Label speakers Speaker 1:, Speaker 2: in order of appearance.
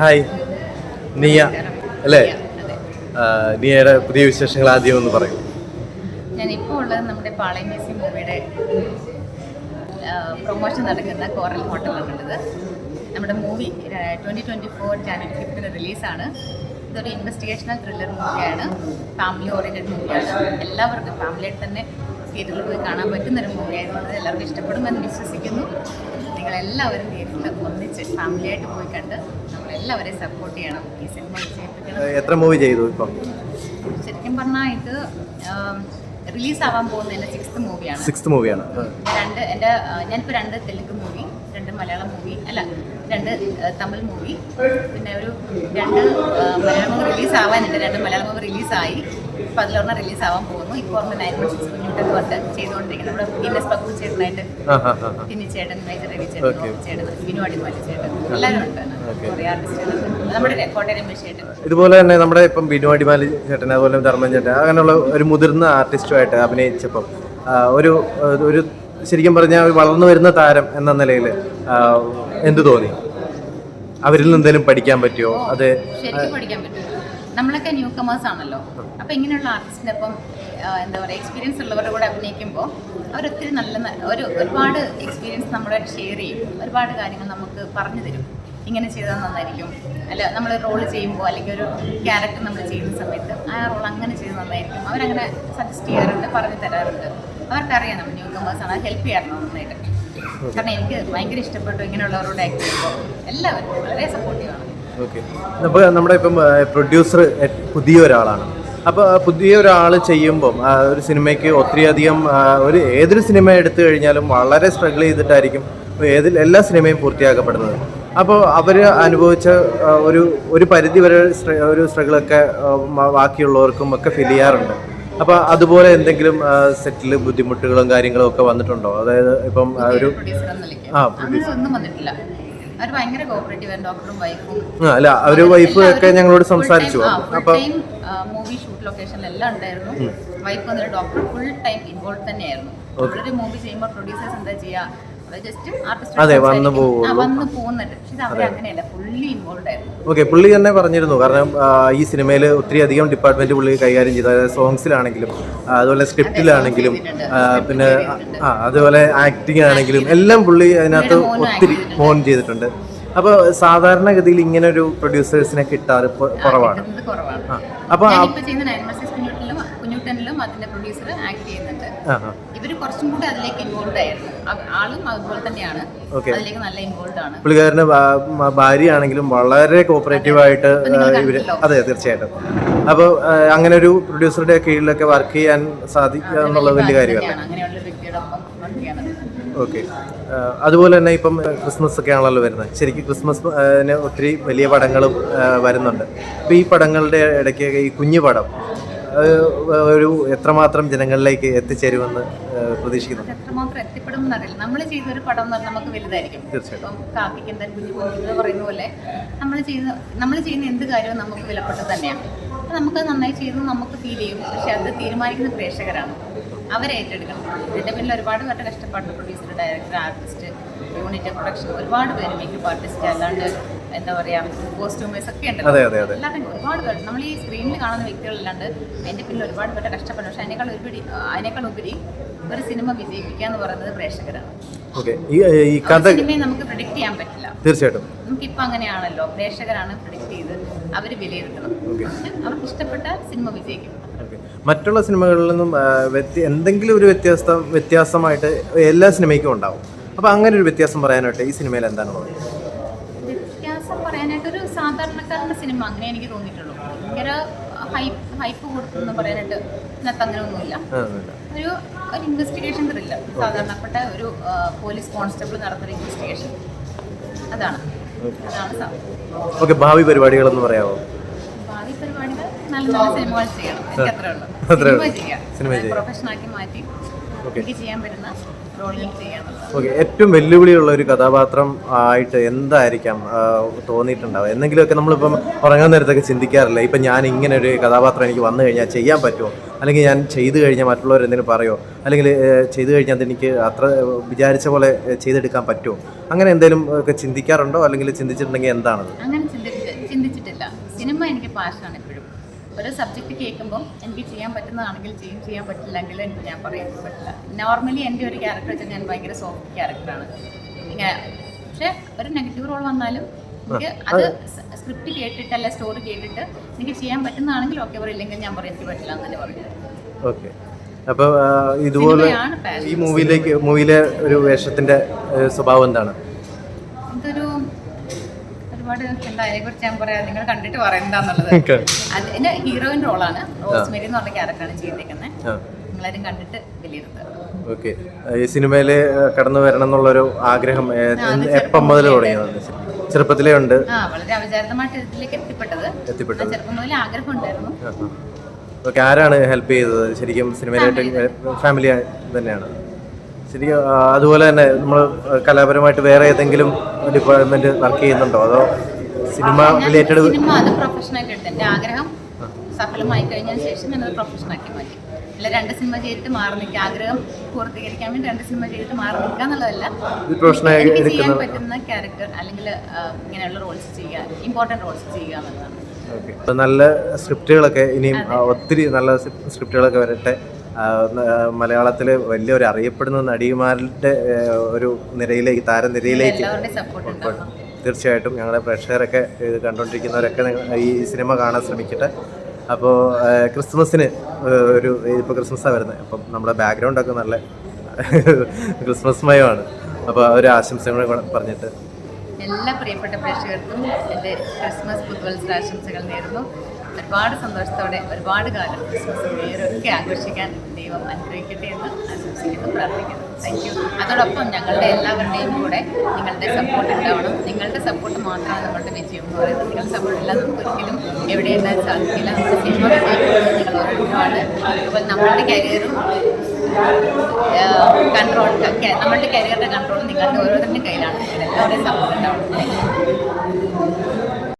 Speaker 1: Hi നിയ. അല്ലേ? നിയയുടെ പുതിയ വിശേഷങ്ങൾ ആദ്യം ഒന്ന് പറയൂ.
Speaker 2: ഞാൻ ഇപ്പോൾ ഉള്ളത് നമ്മുടെ പാളയം മ്യൂസിയം മൂവിയുടെ പ്രൊമോഷൻ നടക്കുന്ന കോറൽ ഹോട്ടലിലാണുള്ളത് നമ്മുടെ movie twenty twenty four January ഫിഫ്റ്റിന് റിലീസാണ് ഇതൊരു ഇൻവെസ്റ്റിഗേഷണൽ ത്രില്ലർ മൂവിയാണ്. ഫാമിലി ഓറിയന്റഡ് മൂവിയാണ്. എല്ലാവർക്കും ഫാമിലിയായിട്ട് തന്നെ തിയേറ്ററിൽ പോയി കാണാൻ പറ്റുന്നൊരു മൂവിയായതുകൊണ്ട് എല്ലാവർക്കും ഇഷ്ടപ്പെടുമെന്ന് വിശ്വസിക്കുന്നു. നിങ്ങളെല്ലാവരും തിയേറ്ററിൽ ഒന്നിച്ച് ഫാമിലിയായിട്ട് പോയി കണ്ട് നമ്മളെല്ലാവരെയും സപ്പോർട്ട് ചെയ്യണം. ഈ സിനിമ വിജയിപ്പിക്കണം
Speaker 1: എത്ര മൂവി ചെയ്തു ഇപ്പം?
Speaker 2: ശരിക്കും പറഞ്ഞാൽ ഇത് റിലീസ് ആവാൻ പോകുന്ന എന്റെ സിക്സ്ത് മൂവിയാണ്
Speaker 1: സിക്സ്ത് മൂവിയാണ്
Speaker 2: രണ്ട് എന്റെ ഞാനിപ്പോൾ രണ്ട് തെലുങ്ക് മൂവി രണ്ട് മലയാളം മൂവി അല്ല രണ്ട് തമിഴ് മൂവി പിന്നെ ഒരു രണ്ട് മലയാളം മൂവി റിലീസ് ആവാനുണ്ട്. രണ്ട് മലയാളം മൂവി റിലീസായി ഇപ്പോൾ അതിലൊരെണ്ണം റിലീസ് ആവാൻ പോകുന്നു. ഇപ്പോൾ നയൻ വൺ സിക്സ് ചെയ്തുകൊണ്ടിരിക്കുന്നത് നമ്മുടെ ഗിന്നസ് പക്കു ചേട്ടനായിട്ട് പിന്നെ ചേട്ടൻ മേജർ രവി ചേട്ടൻ ചേട്ടൻ വിനു അടിമാലി ചേട്ടൻ. എല്ലാവരും ഉണ്ട്.
Speaker 1: Okay.
Speaker 2: കുറേ ആർട്ടിസ്റ്റുകളുണ്ട് നമ്മുടെ കോട്ടയം രമേശ് ചേട്ടൻ
Speaker 1: ഇതുപോലെ തന്നെ നമ്മുടെ ഇപ്പം ബിനു അടിമാലി ചേട്ടൻ അതുപോലെ ധർമ്മൻ ചേട്ടൻ അങ്ങനെയുള്ള ഒരു മുതിർന്ന ആർട്ടിസ്റ്റുമായിട്ട് അഭിനയിച്ചപ്പം ഒരു ഒരു ശരിക്കും പറഞ്ഞാൽ വളർന്നു വരുന്ന താരം എന്ന നിലയിൽ എന്തു തോന്നി? അവരിൽ നിന്ന് എന്തെങ്കിലും പഠിക്കാൻ പറ്റുമോ അത്
Speaker 2: പഠിക്കാൻ പറ്റും നമ്മളൊക്കെ ന്യൂ കമേഴ്സ് ആണല്ലോ. അപ്പൊ ഇങ്ങനെയുള്ള ആർട്ടിസ്റ്റിന്റെ ഒപ്പം എന്താ പറയുക എക്സ്പീരിയൻസ് ഉള്ളവരുടെ കൂടെ അഭിനയിക്കുമ്പോൾ അവരൊത്തിരി നല്ല ഒരു ഒരുപാട് എക്സ്പീരിയൻസ് നമ്മളെ ഷെയർ ചെയ്യും. ഒരുപാട് കാര്യങ്ങൾ നമുക്ക് പറഞ്ഞു തരും. ഇങ്ങനെ ചെയ്താൽ നന്നായിരിക്കും. അല്ല നമ്മൾ റോൾ ചെയ്യുമ്പോൾ അല്ലെങ്കിൽ ഒരു ക്യാരക്ടർ നമ്മൾ ചെയ്യുന്ന സമയത്ത് ആ റോൾ അങ്ങനെ ചെയ്ത് നന്നായിരിക്കും. അവരങ്ങനെ സജസ്റ്റ് ചെയ്യാറുണ്ട് പറഞ്ഞു തരാറുണ്ട്. അവർക്കറിയാം നമ്മൾ ന്യൂ കമേഴ്സ് ആണ് ഹെൽപ്പ് ചെയ്യാറുണ്ട് നന്നായിട്ട്. കാരണം എനിക്ക് ഭയങ്കര ഇഷ്ടപ്പെട്ടു ഇങ്ങനെയുള്ളവരോട് ആക്ട് ചെയ്യുമ്പോൾ എല്ലാവരും വളരെ സപ്പോർട്ടീവാണ്
Speaker 1: ഓക്കെ. അപ്പോൾ നമ്മുടെ ഇപ്പം പ്രൊഡ്യൂസർ പുതിയ ഒരാളാണ് അപ്പോൾ പുതിയ ഒരാൾ ചെയ്യുമ്പം ഒരു സിനിമയ്ക്ക് ഒത്തിരിയധികം ഒരു ഏതൊരു സിനിമ എടുത്തു കഴിഞ്ഞാലും വളരെ സ്ട്രഗിൾ ചെയ്തിട്ടായിരിക്കും ഏതിൽ എല്ലാ സിനിമയും പൂർത്തിയാക്കപ്പെടുന്നത്. അപ്പോൾ അവർ അനുഭവിച്ച ഒരു ഒരു പരിധി വരെ ഒരു സ്ട്രഗിളൊക്കെ ബാക്കിയുള്ളവർക്കും ഒക്കെ ഫീൽ ചെയ്യാറുണ്ട്. അപ്പോൾ അതുപോലെ എന്തെങ്കിലും സെറ്റിൽ ബുദ്ധിമുട്ടുകളും കാര്യങ്ങളും ഒക്കെ വന്നിട്ടുണ്ടോ? അതായത് ഇപ്പം ഒരു ആ,
Speaker 2: പ്രൊഡ്യൂസർ ഒന്നും വന്നിട്ടില്ല. അവർ ഭയങ്കര കോപ്പറേറ്റീവ് ഡോക്ടറും വൈഫും
Speaker 1: അല്ല അവർ വൈഫ് ഒക്കെ ഞങ്ങളോട് സംസാരിച്ചു.
Speaker 2: അപ്പൊ മൂവി ഷൂട്ട് ലൊക്കേഷനിലെല്ലാം ഉണ്ടായിരുന്നു. വൈഫ് വന്നൊരു ഡോക്ടർ ഫുൾ ടൈം ഇൻവോൾവ് തന്നെയായിരുന്നു. ഒരു മൂവി ചെയ്യുമ്പോൾ പ്രൊഡ്യൂസേഴ്സ് എന്താ ചെയ്യുക ആർട്ടിസ്റ്റ്
Speaker 1: അതെ, വന്ന് ഓക്കെ പുള്ളി തന്നെ പറഞ്ഞിരുന്നു. കാരണം ഈ സിനിമയിൽ ഒത്തിരി അധികം ഡിപ്പാർട്ട്മെന്റ് പുള്ളി കൈകാര്യം ചെയ്തു. അതായത് സോങ്സിലാണെങ്കിലും അതുപോലെ സ്ക്രിപ്റ്റിലാണെങ്കിലും പിന്നെ ആ അതുപോലെ ആക്ടിങ് ആണെങ്കിലും എല്ലാം പുള്ളി അതിനകത്ത് ഒത്തിരി ഫോൺ ചെയ്തിട്ടുണ്ട്. അപ്പോൾ സാധാരണഗതിയിൽ ഇങ്ങനെ ഒരു പ്രൊഡ്യൂസേഴ്സിനെ കിട്ടാറ് കുറവാണ്. അപ്പോൾ
Speaker 2: കുഞ്ഞുട്ടനിലും അതിന്റെ പ്രൊഡ്യൂസർ ആക്ട് ചെയ്യുന്നുണ്ട്. ഇവർ കുറച്ചും കൂടി അതിലേക്ക് ഇൻവോൾവ് ആയിരുന്നു. ആളും അതുപോലെ തന്നെയാണ്. അതിലേക്ക് നല്ല ഇൻവോൾവ് ആണ്.
Speaker 1: പുള്ളിക്കാരന്റെ ഭാര്യയാണെങ്കിലും വളരെ കോപ്പറേറ്റീവ് ആയിട്ട് ഇവർ അതെ തീർച്ചയായിട്ടും. അപ്പോൾ അങ്ങനെ ഒരു പ്രൊഡ്യൂസറുടെ കീഴിലൊക്കെ വർക്ക് ചെയ്യാൻ സാധിക്കുക എന്നുള്ളത് വലിയ കാര്യമല്ല ഓക്കെ അതുപോലെ തന്നെ ഇപ്പം ക്രിസ്മസ് ഒക്കെ ആണല്ലോ വരുന്നത്. ശരിക്കും ക്രിസ്മസ് ഒത്തിരി വലിയ പടങ്ങളും വരുന്നുണ്ട്. അപ്പോൾ ഈ പടങ്ങളുടെ ഇടയ്ക്ക് ഈ കുഞ്ഞു പടം ഒരു എത്രമാത്രം ജനങ്ങളിലേക്ക് എത്തിച്ചേരുമെന്ന് പ്രതീക്ഷിക്കുന്നു.
Speaker 2: എത്രമാത്രം എത്തിപ്പെടും എന്നറിയില്ല നമ്മൾ ചെയ്തൊരു പടം എന്ന് പറഞ്ഞാൽ നമുക്ക് വലുതായിരിക്കും.
Speaker 1: തീർച്ചയായിട്ടും.
Speaker 2: ഇപ്പം കാക്കിക്ക് എന്തായാലും കുഞ്ഞു കുഞ്ഞു പറയുന്ന പോലെ നമ്മൾ ചെയ്യുന്ന നമ്മൾ ചെയ്യുന്ന എന്ത് കാര്യവും നമുക്ക് വിലപ്പെട്ടത് തന്നെയാണ്. അപ്പം നമുക്ക് നന്നായി ചെയ്തു നമുക്ക് ഫീൽ ചെയ്യും. പക്ഷെ അത് തീരുമാനിക്കുന്ന പ്രേക്ഷകരാണ്. അവരെ ഏറ്റെടുക്കണം. ഇതിന്റെ പിന്നിൽ ഒരുപാട് പേരുടെ കഷ്ടപ്പാടുണ്ട്. Producer director artist unit production ഒരുപാട് പേര് മേക്കപ്പ് ആർട്ടിസ്റ്റ് അല്ലാണ്ട് എന്താ പറയാ കോസ്റ്റ്യൂമേഴ്സ് ഒക്കെ
Speaker 1: ഉണ്ട്
Speaker 2: എല്ലാവരും ഒരുപാട് പേർ നമ്മൾ ഈ സ്ക്രീനിൽ കാണുന്ന വ്യക്തികളല്ലാണ്ട് എന്റെ പിന്നിൽ ഒരുപാട് പേരുടെ കഷ്ടപ്പെടും പക്ഷെ അതിനേക്കാൾ ഒരുപടി അതിനേക്കാൾ ഉപരി ഒരു സിനിമ വിജയിപ്പിക്കുക എന്ന് പറയുന്നത് പ്രേക്ഷകരാണ്. സിനിമയെ നമുക്ക് പ്രിഡിക്ട് ചെയ്യാൻ പറ്റില്ല.
Speaker 1: തീർച്ചയായിട്ടും.
Speaker 2: നമുക്കിപ്പോ അങ്ങനെയാണല്ലോ പ്രേക്ഷകരാണ് പ്രിഡിക്ട് ചെയ്ത് അവർ വിലയിരുത്തണം. അവർക്ക് ഇഷ്ടപ്പെട്ട സിനിമ വിജയിക്കും.
Speaker 1: മറ്റുള്ള സിനിമകളിൽ നിന്നും എന്തെങ്കിലും ഒരു വ്യത്യാസം വ്യത്യാസമായിട്ട് എല്ലാ സിനിമയ്ക്കും ഉണ്ടാവും. അപ്പോൾ അങ്ങനെ ഒരു വ്യത്യാസം പറയാനായിട്ട് ഈ സിനിമയിൽ എന്താണ് ഉള്ളത്?
Speaker 2: വ്യത്യാസം പറയാനായിട്ടൊരു സാധാരണക്കാരന്റെ സിനിമ അങ്ങനെ എനിക്ക് തോന്നിയിട്ടുള്ളൂ. ഭയങ്കര ഹൈപ്പ് ഹൈപ്പ് കൊടുക്കുന്നു പറയാനായിട്ട് ഇതിനകത്ത് അങ്ങനെ ഒന്നുമില്ല. ഒരു ഒരു ഇൻവെസ്റ്റിഗേഷൻ ത്രില്ല. സാധാരണപ്പെട്ട ഒരു പോലീസ് കോൺസ്റ്റബിൾ നടത്തുന്ന ഇൻവെസ്റ്റിഗേഷൻ. അതാണ്. അതാണ്
Speaker 1: ഭാവി പരിപാടികളെന്ന് പറയാമോ?
Speaker 2: ഭാവി പരിപാടികൾ നല്ല നല്ല സിനിമകൾ ചെയ്യണം. എനിക്ക് അത്രേ ഉള്ളൂ. സിനിമ. ചെയ്യാം. പ്രൊഫഷനാക്കി മാറ്റി എനിക്ക് ചെയ്യാൻ പറ്റുന്ന
Speaker 1: ഓക്കെ ഏറ്റവും വെല്ലുവിളിയുള്ള ഒരു കഥാപാത്രം ആയിട്ട് എന്തായിരിക്കാം തോന്നിയിട്ടുണ്ടാവുക? എന്തെങ്കിലുമൊക്കെ നമ്മളിപ്പം ഉറങ്ങാൻ നേരത്തൊക്കെ ചിന്തിക്കാറില്ല? ഇപ്പം ഞാൻ ഇങ്ങനെ ഒരു കഥാപാത്രം എനിക്ക് വന്നു കഴിഞ്ഞാൽ ചെയ്യാൻ പറ്റുമോ? അല്ലെങ്കിൽ ഞാൻ ചെയ്തു കഴിഞ്ഞാൽ മറ്റുള്ളവർ എന്തെങ്കിലും പറയോ? അല്ലെങ്കിൽ ചെയ്തു കഴിഞ്ഞാൽ അതെനിക്ക് അത്ര വിചാരിച്ച പോലെ ചെയ്തെടുക്കാൻ പറ്റുമോ? അങ്ങനെ എന്തെങ്കിലും ഒക്കെ ചിന്തിക്കാറുണ്ടോ? അല്ലെങ്കിൽ ചിന്തിച്ചിട്ടുണ്ടെങ്കിൽ എന്താണത്?
Speaker 2: അങ്ങനെ ചിന്തിച്ചിട്ട് ചിന്തിച്ചിട്ടില്ല. സിനിമ എനിക്ക് പാഷനാണ് എപ്പോഴും. ഒരു സബ്ജക്റ്റ് കേൾക്കുമ്പോൾ എനിക്ക് ചെയ്യാൻ പറ്റുന്നതാണെങ്കിൽ ചെയ്യും ചെയ്യാൻ പറ്റില്ലെങ്കിൽ എനിക്ക് ഞാൻ പറയാൻ പറ്റില്ല നോർമലി എന്റെ ഒരു ക്യാരക്ടർ വെച്ചാൽ ഞാൻ ഭയങ്കര സോഫ്റ്റ് ക്യാരക്ടറാണ് ഇങ്ങനെ പക്ഷേ ഒരു നെഗറ്റീവ് റോൾ വന്നാലും എനിക്ക് അത് സ്ക്രിപ്റ്റ് കേട്ടിട്ട് അല്ല സ്റ്റോറി കേട്ടിട്ട് എനിക്ക് ചെയ്യാൻ പറ്റുന്നതാണെങ്കിൽ ഓക്കെ പറയില്ലെങ്കിൽ ഞാൻ പറയാൻ എനിക്ക് പറ്റില്ല എന്ന് തന്നെ പറയും
Speaker 1: ഓക്കെ അപ്പോൾ ഇതുപോലെ ഈ മൂവിയിലേക്ക് മൂവിയിലെ ഒരു വേഷത്തിന്റെ സ്വഭാവം എന്താണ്?
Speaker 2: ഇതൊരു ഒരുപാട് എന്താ അതിനെക്കുറിച്ച് ഞാൻ പറയാം. നിങ്ങൾ കണ്ടിട്ട് പറയുന്നതാന്നുള്ളത് എന്റെ ഹീറോയിൻ റോളാണ്. റോസ്മേരി എന്ന് പറഞ്ഞ ക്യാരക്ടറാണ് ചെയ്തിരിക്കുന്നത്
Speaker 1: ആ.
Speaker 2: നിങ്ങളാരും കണ്ടിട്ട് വിലയിരുത്തുക
Speaker 1: ഓക്കെ. ഈ സിനിമയിൽ കടന്നു വരണം എന്നുള്ളൊരു ആഗ്രഹം എപ്പം മുതൽ തുടങ്ങിയത്? ചെറുപ്പത്തിലേ ഉണ്ട്.
Speaker 2: വളരെ അവിചാരിതമായിട്ട് ഇതിലേക്ക് എത്തിപ്പെട്ടത്.
Speaker 1: എത്തിപ്പെട്ടത്.
Speaker 2: ചെറുപ്പം മുതലേ ആഗ്രഹം ഉണ്ടായിരുന്നു.
Speaker 1: ഓക്കെ ആരാണ് ഹെൽപ്പ് ചെയ്തത്? ശരിക്കും സിനിമയിലായിട്ട് ഫാമിലി തന്നെയാണ്. ശരിക്കും അതുപോലെ തന്നെ നമ്മൾ കലാപരമായിട്ട് വേറെ ഏതെങ്കിലും ഡിപ്പാർട്ട്മെന്റ് വർക്ക് ചെയ്യുന്നുണ്ടോ? അതോ സിനിമ റിലേറ്റഡ്
Speaker 2: സിനിമ അത് പ്രൊഫഷനായിട്ട് എടുത്തു. എന്റെ ആഗ്രഹം സഫലമായി കഴിഞ്ഞതിന് ശേഷം ഞാനത് പ്രൊഫഷനാക്കി മാറ്റി. അല്ല രണ്ട് സിനിമ ചെയ്തിട്ട് മാറി നിൽക്കുക. ആഗ്രഹം പൂർത്തീകരിക്കാൻ വേണ്ടി രണ്ട് സിനിമ ചെയ്തിട്ട് മാറി നിൽക്കുക എന്നുള്ളതല്ല. എനിക്ക് ചെയ്യാൻ പറ്റുന്ന ക്യാരക്ടർ അല്ലെങ്കിൽ ഇങ്ങനെയുള്ള റോൾസ് ചെയ്യുക ഇമ്പോർട്ടന്റ് റോൾസ് ചെയ്യുക എന്നുള്ളതാണ്.
Speaker 1: നല്ല സ്ക്രിപ്റ്റുകളൊക്കെ ഇനിയും ഒത്തിരി നല്ല സ്ക്രിപ്റ്റുകളൊക്കെ വരട്ടെ. മലയാളത്തിലെ വലിയൊരു അറിയപ്പെടുന്ന നടിമാരുടെ ഒരു നിരയിലേക്ക് താരനിരയിലേക്ക് തീർച്ചയായിട്ടും ഞങ്ങളുടെ പ്രേക്ഷകരൊക്കെ ഇത് കണ്ടുകൊണ്ടിരിക്കുന്നവരൊക്കെ ഈ സിനിമ കാണാൻ ശ്രമിക്കട്ടെ. അപ്പോൾ ക്രിസ്മസിന് ഒരു ഇപ്പോൾ ക്രിസ്മസാണ് വരുന്നത്. അപ്പം നമ്മുടെ ബാക്ക്ഗ്രൗണ്ടൊക്കെ നല്ല ക്രിസ്മസ് മയമാണ് അപ്പോൾ ഒരു ആശംസകൾ പറഞ്ഞിട്ട്.
Speaker 2: എല്ലാ പ്രിയപ്പെട്ട പ്രേക്ഷകർക്കും എന്റെ ക്രിസ്മസ് പുതുവത്സരാശംസകൾ നേരുന്നു. ഒരുപാട് സന്തോഷത്തോടെ ഒരുപാട് കാലം ക്രിസ്മസ് വേറൊക്കെ ആഘോഷിക്കാൻ ദൈവം അനുഗ്രഹിക്കട്ടെ എന്ന് ആശംസിക്കുന്നു പ്രാർത്ഥിക്കുന്നു. താങ്ക് യു അതോടൊപ്പം ഞങ്ങളുടെ എല്ലാവരുടെയും കൂടെ നിങ്ങളുടെ സപ്പോർട്ട് ഉണ്ടാവണം. നിങ്ങളുടെ സപ്പോർട്ട് മാത്രമാണ് നമ്മളുടെ വിജയം എന്ന് പറയുന്നത്. നിങ്ങളുടെ സപ്പോർട്ട് ഇല്ലാതെ നമുക്ക് ഒരിക്കലും എവിടെ എത്താൻ സാധിക്കില്ല. നമ്മുടെ സിനിമ നിങ്ങൾ ഒരുപാട് അതുപോലെ നമ്മളുടെ കരിയറും കൺട്രോൾ നമ്മളുടെ കരിയറിന്റെ കൺട്രോൾ നിങ്ങളുടെ ഓരോരുത്തരുടെ കയ്യിലാണ്. എല്ലാവരുടെയും സപ്പോർട്ട് ഉണ്ടാവണം.